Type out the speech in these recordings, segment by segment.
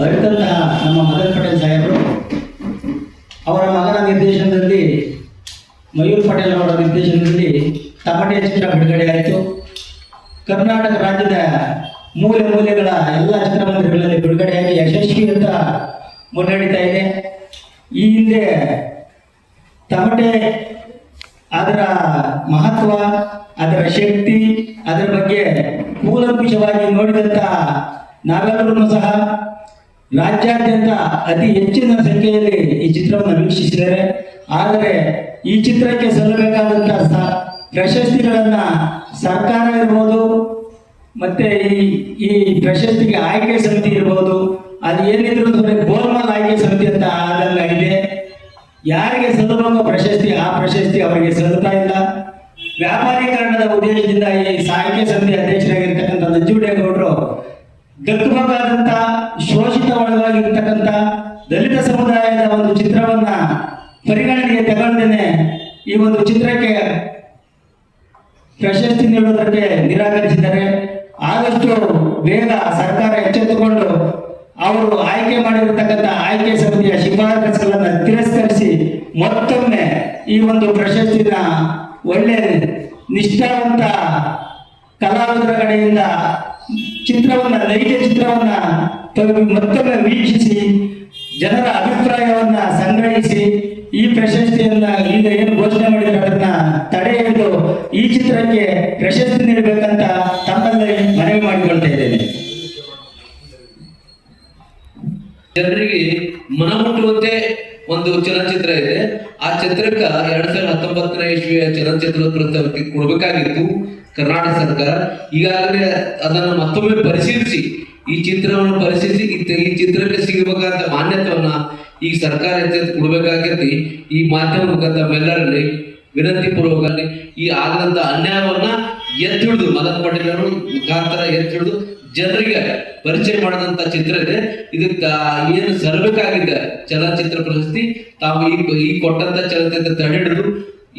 ಅರಿತಂತಹ ನಮ್ಮ ಮದನ್ ಪಟೇಲ್ ಸಾಹೇಬರು, ಅವರ ಮಗನ ನಿರ್ದೇಶನದಲ್ಲಿ, ಮಯೂರ್ ಪಟೇಲ್ ಅವರ ನಿರ್ದೇಶನದಲ್ಲಿ ತಮಟೆ ಚಿತ್ರ ಬಿಡುಗಡೆ ಆಯಿತು. ಕರ್ನಾಟಕ ರಾಜ್ಯದ ಮೂಲೆ ಮೂಲೆಗಳ ಎಲ್ಲ ಚಿತ್ರಮಂದಿರಗಳಲ್ಲಿ ಬಿಡುಗಡೆಯಾಗಿ ಯಶಸ್ವಿಯಿಂದ ಮುನ್ನಡೀತಾ ಇದೆ. ಈ ಹಿಂದೆ ತಮಟೆ ಅದರ ಮಹತ್ವ, ಅದರ ಶಕ್ತಿ, ಅದರ ಬಗ್ಗೆ ಕೂಲಂಕುಷವಾಗಿ ನೋಡಿದಂತಹ ನಾವೆಲ್ಲರೂ ಸಹ ರಾಜ್ಯಾದ್ಯಂತ ಅತಿ ಹೆಚ್ಚಿನ ಸಂಖ್ಯೆಯಲ್ಲಿ ಈ ಚಿತ್ರವನ್ನು ವೀಕ್ಷಿಸಿದ್ದಾರೆ ಆದರೆ ಈ ಚಿತ್ರಕ್ಕೆ ಸಲ್ಲಬೇಕಾದಂತಹ ಪ್ರಶಸ್ತಿಗಳನ್ನ ಸರ್ಕಾರ ಇರ್ಬೋದು, ಮತ್ತೆ ಈ ಈ ಪ್ರಶಸ್ತಿಗೆ ಆಯ್ಕೆ ಸಮಿತಿ ಇರ್ಬೋದು ಅದು ಏನಿದ್ರು ಗೋಲ್ಮಾಲ್ ಆಯ್ಕೆ ಸಮಿತಿ ಅಂತ ಆದಂಗಾಗಿದೆ ಯಾರಿಗೆ ಸಲ್ಲುವಂಗ ಪ್ರಶಸ್ತಿ, ಆ ಪ್ರಶಸ್ತಿ ಅವರಿಗೆ ಸಲ್ಲುತ್ತಾ ಇಲ್ಲ. ವ್ಯಾಪಾರೀಕರಣದ ಉದ್ದೇಶದಿಂದ ಈ ಸಾಹಿತ್ಯ ಸಮಿತಿ ಅಧ್ಯಕ್ಷರಾಗಿರ್ತಕ್ಕಂಥ ನಂಜುಡೇಗೌಡರು ದಕ್ಕಬೇಕಾದಂತ ಶೋಷಿತ ಒಳಗಾಗಿರ್ತಕ್ಕಂಥ ದಲಿತ ಸಮುದಾಯದ ಒಂದು ಚಿತ್ರವನ್ನ ಪರಿಗಣನೆಗೆ ತಗೊಂಡೇನೆ ಈ ಒಂದು ಚಿತ್ರಕ್ಕೆ ಪ್ರಶಸ್ತಿ ನೀಡುವುದಕ್ಕೆ ನಿರಾಕರಿಸಿದ್ದಾರೆ. ಆದಷ್ಟು ಬೇಗ ಸರ್ಕಾರ ಎಚ್ಚೆತ್ತುಕೊಂಡು ಅವರು ಆಯ್ಕೆ ಮಾಡಿರತಕ್ಕಂಥ ಆಯ್ಕೆ ಸಮಿತಿಯ ಶಿಫಾರಸುಗಳನ್ನು ತಿರಸ್ಕರಿಸಿ ಮತ್ತೊಮ್ಮೆ ಈ ಒಂದು ಪ್ರಶಸ್ತಿನ ಒಳ್ಳೆ ನಿಷ್ಠಾವಂತ ಕಲಾವಿದರ ಕಡೆಯಿಂದ ಚಿತ್ರವನ್ನ, ನೈಜ ಚಿತ್ರವನ್ನ ಮತ್ತೊಮ್ಮೆ ವೀಕ್ಷಿಸಿ, ಜನರ ಅಭಿಪ್ರಾಯವನ್ನ ಸಂಗ್ರಹಿಸಿ, ಈ ಪ್ರಶಸ್ತಿಯನ್ನ ಈಗ ಏನು ಘೋಷಣೆ ಮಾಡಿದ್ರೆ ಅದನ್ನ ತಡೆ ಹಿಡಿದು ಈ ಚಿತ್ರಕ್ಕೆ ಪ್ರಶಸ್ತಿ ನೀಡಬೇಕಂತ ತಮ್ಮಲ್ಲಿ ಮನವಿ ಮಾಡಿಕೊಳ್ತಾ ಇದ್ದೇನೆ. ಜನರಿಗೆ ಮನಮುಟ್ಟುವಂತೆ ಒಂದು ಚಲನಚಿತ್ರ ಇದೆ. ಆ ಚಿತ್ರಕ್ಕ ಎರಡ್ ಸಾವಿರದ ಹತ್ತೊಂಬತ್ತನೇ ಇಸ್ವಿಯ ಚಲನಚಿತ್ರ ಪ್ರಶಸ್ತಿ ಕೊಡಬೇಕಾಗಿತ್ತು ಕರ್ನಾಟಕ ಸರ್ಕಾರ. ಈಗಾಗಲೇ ಅದನ್ನು ಮತ್ತೊಮ್ಮೆ ಪರಿಶೀಲಿಸಿ. ಈ ಚಿತ್ರವನ್ನು ಪರಿಶೀಲಿಸಿ, ಈ- ಚಿತ್ರಕ್ಕೆ ಸಿಗಬೇಕಾದ ಮಾನ್ಯತೆಯನ್ನ ಈ ಸರ್ಕಾರ ಕೊಡಬೇಕಾಗೈತಿ ಈ ಮಾಧ್ಯಮ ಮುಖಾಂತರ ವಿನಂತಿ ಪೂರ್ವಕಲ್ಲಿ ಈ ಆಗದಂತ ಅನ್ಯಾಯವನ್ನ ಎತ್ತಿ ಹಿಡಿದು ಮದನ್ ಪಟೇಲ್ ಅವರು ಮುಖಾಂತರ ಎತ್ತಿ ಹಿಡಿದು ಜನರಿಗೆ ಪರಿಚಯ ಮಾಡಿದಂತ ಚಿತ್ರ ಇದೆ. ಇದಕ್ಕೆ ಏನು ಸರ್ಬೇಕಾಗಿದ್ದ ಚಲನಚಿತ್ರ ಪ್ರಶಸ್ತಿ. ತಾವು ಈ ಈ ಕೊಟ್ಟಂತ ಚಲನಚಿತ್ರ ತಡೆ ಹಿಡಿದು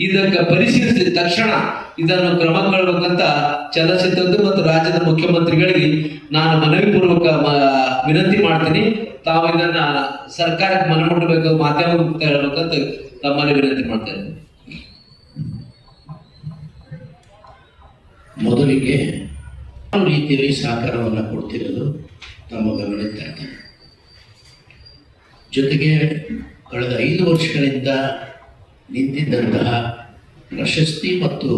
ಇದಕ್ಕೆ ಪರಿಶೀಲಿಸಿದ ತಕ್ಷಣ ಇದನ್ನು ಕ್ರಮ ಕೊಳ್ಬೇಕಂತ ಚಲನಚಿತ್ರದ ಮತ್ತು ರಾಜ್ಯದ ಮುಖ್ಯಮಂತ್ರಿಗಳಿಗೆ ನಾನು ಮನವಿ ಪೂರ್ವಕ ವಿನಂತಿ ಮಾಡ್ತೀನಿ. ತಾವು ಇದನ್ನ ಸರ್ಕಾರಕ್ಕೆ ಮನ ಮುಟ್ಟಬೇಕು ಮಾಧ್ಯಮ ಹೇಳ್ಬೇಕಂತ ತಮ್ಮಲ್ಲಿ ವಿನಂತಿ ಮಾಡ್ತೇನೆ ಮೊದಲಿಗೆ ರೀತಿಯಲ್ಲಿ ಸಹಕಾರವನ್ನು ಕೊಡ್ತಿರೋದು ತಮ್ಮ ಗಮನಕ್ಕೆ ಜೊತೆಗೆ ಕಳೆದ ಐದು ವರ್ಷಗಳಿಂದ ನಿಂತಿದ್ದಂತಹ ಪ್ರಶಸ್ತಿ ಮತ್ತು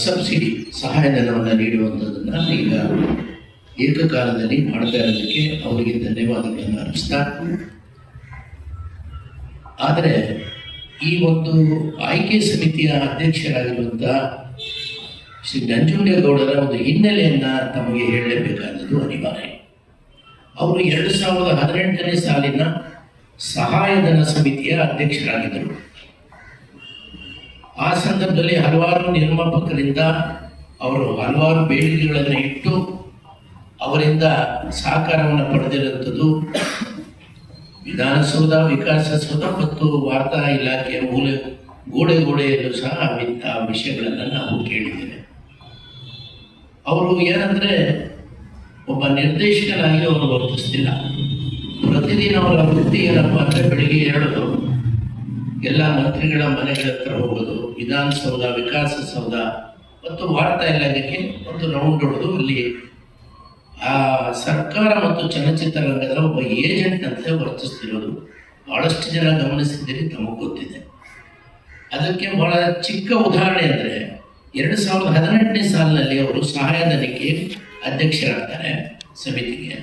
ಸಬ್ಸಿಡಿ ಸಹಾಯಧನವನ್ನು ನೀಡುವಂಥದ್ದನ್ನು ಈಗ ಏಕಕಾಲದಲ್ಲಿ ಮಾಡ್ತಾ ಇರೋದಕ್ಕೆ ಅವರಿಗೆ ಧನ್ಯವಾದಗಳನ್ನು ಅರ್ಪಿಸ್ತಾ ಆದರೆ ಈ ಒಂದು ಆಯ್ಕೆ ಸಮಿತಿಯ ಅಧ್ಯಕ್ಷರಾಗಿರುವಂಥ ಶ್ರೀ ನಂಜುಂಡೇಗೌಡರ ಒಂದು ಹಿನ್ನೆಲೆಯನ್ನು ತಮಗೆ ಹೇಳಲೇಬೇಕಾದದ್ದು ಅನಿವಾರ್ಯ. ಅವರು ಎರಡು ಸಾವಿರದ ಹದಿನೆಂಟನೇ ಸಾಲಿನ ಸಹಾಯಧನ ಸಮಿತಿಯ ಅಧ್ಯಕ್ಷರಾಗಿದ್ದರು. ಆ ಸಂದರ್ಭದಲ್ಲಿ ಹಲವಾರು ನಿರ್ಮಾಪಕರಿಂದ ಅವರು ಹಲವಾರು ಬೇಡಿಕೆಗಳನ್ನು ಇಟ್ಟು ಅವರಿಂದ ಸಹಕಾರವನ್ನು ಪಡೆದಿರುವಂಥದ್ದು ವಿಧಾನಸೌಧ, ವಿಕಾಸಸೌಧ ಮತ್ತು ವಾರ್ತಾ ಇಲಾಖೆಯ ಮೂಲ, ಗೋಡೆ ಗೋಡೆಯಲ್ಲೂ ಸಹ ಇಂಥ ವಿಷಯಗಳನ್ನು ನಾವು ಕೇಳಿದ್ದೇವೆ. ಅವರು ಏನಂದ್ರೆ, ಒಬ್ಬ ನಿರ್ದೇಶಕರಾಗಿ ಅವರು ವರ್ತಿಸ್ತಿಲ್ಲ. ಪ್ರತಿದಿನ ಅವರ ವೃತ್ತಿ ಏನಪ್ಪ ಅಂದ್ರೆ ಬೆಳಿಗ್ಗೆ ಹೇಳೋದು ಎಲ್ಲ ಮಂತ್ರಿಗಳ ಮನೆಗಳ ಹತ್ರ ಹೋಗೋದು, ವಿಧಾನಸೌಧ ವಿಕಾಸಸೌಧ ಮತ್ತು ವಾರ್ತಾ ಇಲಾಖೆಗೆ ಒಂದು ರೌಂಡ್ ಹೊಡೆದು ಅಲ್ಲಿ ಆ ಸರ್ಕಾರ ಮತ್ತು ಚಲನಚಿತ್ರ ರಂಗದ ಒಬ್ಬ ಏಜೆಂಟ್ ಅಂತ ವರ್ತಿಸ್ತಿರೋದು. ಬಹಳಷ್ಟು ಜನ ಗಮನಿಸಿದ್ದೀರಿ, ತಮಗೆ ಗೊತ್ತಿದೆ. ಅದಕ್ಕೆ ಬಹಳ ಚಿಕ್ಕ ಉದಾಹರಣೆ ಅಂದರೆ ಎರಡು ಸಾವಿರದ ಹದಿನೆಂಟನೇ ಸಾಲಿನಲ್ಲಿ ಅವರು ಸಹಾಯಧನಕ್ಕೆ ಅಧ್ಯಕ್ಷರಾಗ್ತಾರೆ ಸಮಿತಿಗೆ.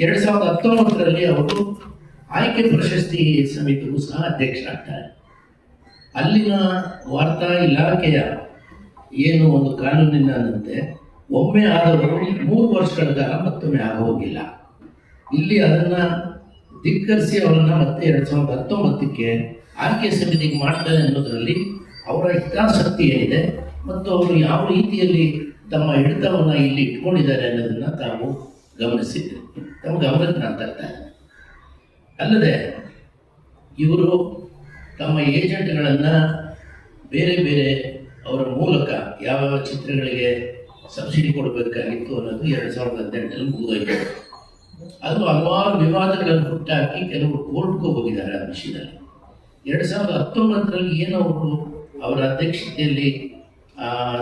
ಎರಡು ಸಾವಿರದ ಹತ್ತೊಂಬತ್ತರಲ್ಲಿ ಅವರು ಆಯ್ಕೆ ಪ್ರಶಸ್ತಿ ಸಮಿತಿಗೂ ಸಹ ಅಧ್ಯಕ್ಷರಾಗ್ತಾರೆ. ಅಲ್ಲಿನ ವಾರ್ತಾ ಇಲಾಖೆಯ ಏನು ಒಂದು ಕಾನೂನಿನಂತೆ ಒಮ್ಮೆ ಆದವರು ಮೂರು ವರ್ಷಗಳ ಕಾಲ ಮತ್ತೊಮ್ಮೆ ಆಗೋಗಿಲ್ಲ. ಇಲ್ಲಿ ಅದನ್ನ ಧಿಕ್ಕರಿಸಿ ಅವರನ್ನು ಮತ್ತೆ ಎರಡು ಸಾವಿರದ ಹತ್ತೊಂಬತ್ತಕ್ಕೆ ಆಯ್ಕೆ ಸಮಿತಿಗೆ ಮಾಡ್ತಾರೆ ಅನ್ನೋದರಲ್ಲಿ ಅವರ ಹಿತಾಸಕ್ತಿ ಏನಿದೆ ಮತ್ತು ಅವರು ಯಾವ ರೀತಿಯಲ್ಲಿ ತಮ್ಮ ಹಿಡಿತವನ್ನು ಇಲ್ಲಿ ಇಟ್ಕೊಂಡಿದ್ದಾರೆ ಅನ್ನೋದನ್ನು ತಾವು ಗಮನಿಸಿದ್ದೆ. ತಮ್ಮ ಗಮನಕ್ಕೆ ನಾನು ತರ್ತಾ. ಅಲ್ಲದೆ, ಇವರು ತಮ್ಮ ಏಜೆಂಟ್ಗಳನ್ನು ಬೇರೆ ಬೇರೆ ಅವರ ಮೂಲಕ ಯಾವ ಯಾವ ಚಿತ್ರಗಳಿಗೆ ಸಬ್ಸಿಡಿ ಕೊಡಬೇಕಾಗಿತ್ತು ಅನ್ನೋದು ಎರಡು ಸಾವಿರದ ಹದಿನೆಂಟರಲ್ಲಿ ಮುಗಿದೋಯ್ತು. ಅದು ಹಲವಾರು ವಿವಾದಗಳನ್ನು ಹುಟ್ಟಾಕಿ ಕೆಲವರು ಕೋರ್ಟ್ಗೂ ಹೋಗಿದ್ದಾರೆ ಆ ವಿಷಯದಲ್ಲಿ. ಎರಡು ಸಾವಿರದ ಹತ್ತೊಂಬತ್ತರಲ್ಲಿ ಏನೋ ಅವರು ಅವರ ಅಧ್ಯಕ್ಷತೆಯಲ್ಲಿ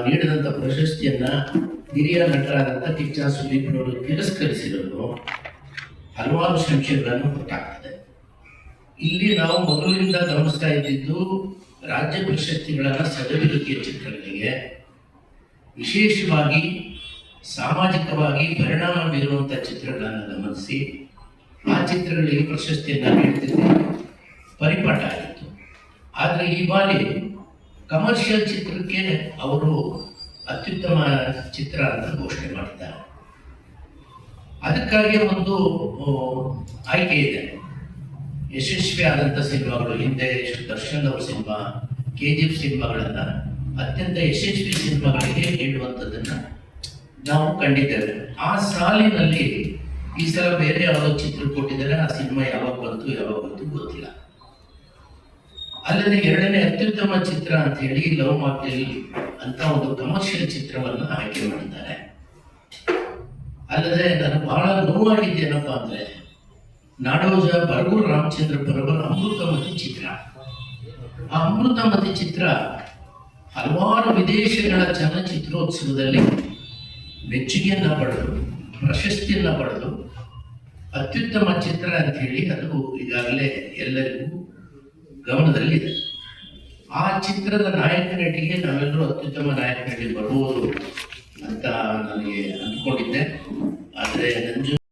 ನೀಡಿದಂಥ ಪ್ರಶಸ್ತಿಯನ್ನ ಹಿರಿಯ ನಟರಾದಂಥ ಕಿಚ್ಚ ಸುದೀಪ್ರವರು ತಿರಸ್ಕರಿಸಿರೋದು ಹಲವಾರು ಸಂಶಯಗಳನ್ನು ಹೊರಟಾಗ್ತದೆ ಇಲ್ಲಿ ನಾವು ಮೊದಲಿನಿಂದ ಗಮನಿಸ್ತಾ ಇದ್ದಿದ್ದು ರಾಜ್ಯ ಪ್ರಶಸ್ತಿಗಳನ್ನು ಸದವಿರುಕೆಯ ಚಿತ್ರಗಳಿಗೆ ವಿಶೇಷವಾಗಿ ಸಾಮಾಜಿಕವಾಗಿ ಪರಿಣಾಮ ಬೀರುವಂಥ ಚಿತ್ರಗಳನ್ನು ಗಮನಿಸಿ ಆ ಚಿತ್ರಗಳಿಗೆ ಪ್ರಶಸ್ತಿಯನ್ನು ನೀಡುತ್ತಿದ್ದೆ ಪರಿಪಾಠ ಆಗಿತ್ತು ಆದರೆ ಈ ಬಾರಿ ಕಮರ್ಷಿಯಲ್ ಚಿತ್ರಕ್ಕೆ ಅವರು ಅತ್ಯುತ್ತಮ ಚಿತ್ರ ಅಂತ ಘೋಷಣೆ ಮಾಡಿದ್ದಾರೆ. ಅದಕ್ಕಾಗಿ ಒಂದು ಆಯ್ಕೆ ಇದೆ. ಯಶಸ್ವಿ ಆದಂಥ ಸಿನಿಮಾಗಳು, ಹಿಂದೆ ದರ್ಶನ್ ಅವ್ರ ಸಿನಿಮಾ, ಕೆ ಜಿ ಎಫ್ ಸಿನಿಮಾಗಳನ್ನ ಅತ್ಯಂತ ಯಶಸ್ವಿ ಸಿನಿಮಾಗಳಿಗೆ ಹೇಳುವಂಥದ್ದನ್ನ ನಾವು ಕಂಡಿದ್ದೇವೆ. ಆ ಸಾಲಿನಲ್ಲಿ ಈ ಸಲ ಬೇರೆ ಯಾವುದೋ ಚಿತ್ರ ಕೊಟ್ಟಿದ್ದಾರೆ, ಆ ಸಿನಿಮಾ ಯಾವಾಗ ಬಂತು ಯಾವಾಗ ಬಂತು ಗೊತ್ತಿಲ್ಲ. ಅಲ್ಲದೆ ಎರಡನೇ ಅತ್ಯುತ್ತಮ ಚಿತ್ರ ಅಂತ ಹೇಳಿ ಲವ್ ಮಾಕ್ಟೇಲ್ ಅಂತ ಒಂದು ಕಮರ್ಷಿಯಲ್ ಚಿತ್ರವನ್ನು ಆಯ್ಕೆ ಮಾಡಿದ್ದಾರೆ. ಅಲ್ಲದೆ ನಾನು ಬಹಳ ನೋವಾಗಿದ್ದೇನಪ್ಪ ಅಂದ್ರೆ, ನಾಡೋಜ ಬರಗೂರು ರಾಮಚಂದ್ರಪ್ಪನವರ ಅಮೃತಮತಿ ಚಿತ್ರ. ಆ ಅಮೃತಮತಿ ಚಿತ್ರ ಹಲವಾರು ವಿದೇಶಗಳ ಚಲನಚಿತ್ರೋತ್ಸವದಲ್ಲಿ ಮೆಚ್ಚುಗೆಯನ್ನ ಪಡೆದು, ಪ್ರಶಸ್ತಿಯನ್ನ ಪಡೆದು ಅತ್ಯುತ್ತಮ ಚಿತ್ರ ಅಂತ ಹೇಳಿ ಅದು ಈಗಾಗಲೇ ಎಲ್ಲರಿಗೂ ಗಮನದಲ್ಲಿದೆ. ಆ ಚಿತ್ರದ ನಾಯಕ ನಟಿಗೆ ನಾವೆಲ್ಲರೂ ಅತ್ಯುತ್ತಮ ನಾಯಕ ನಟಿ ಬರ್ಬೋದು ಅಂತ ನನಗೆ ಅಂದ್ಕೊಂಡಿದ್ದೆ. ಆದರೆ ನಂಜು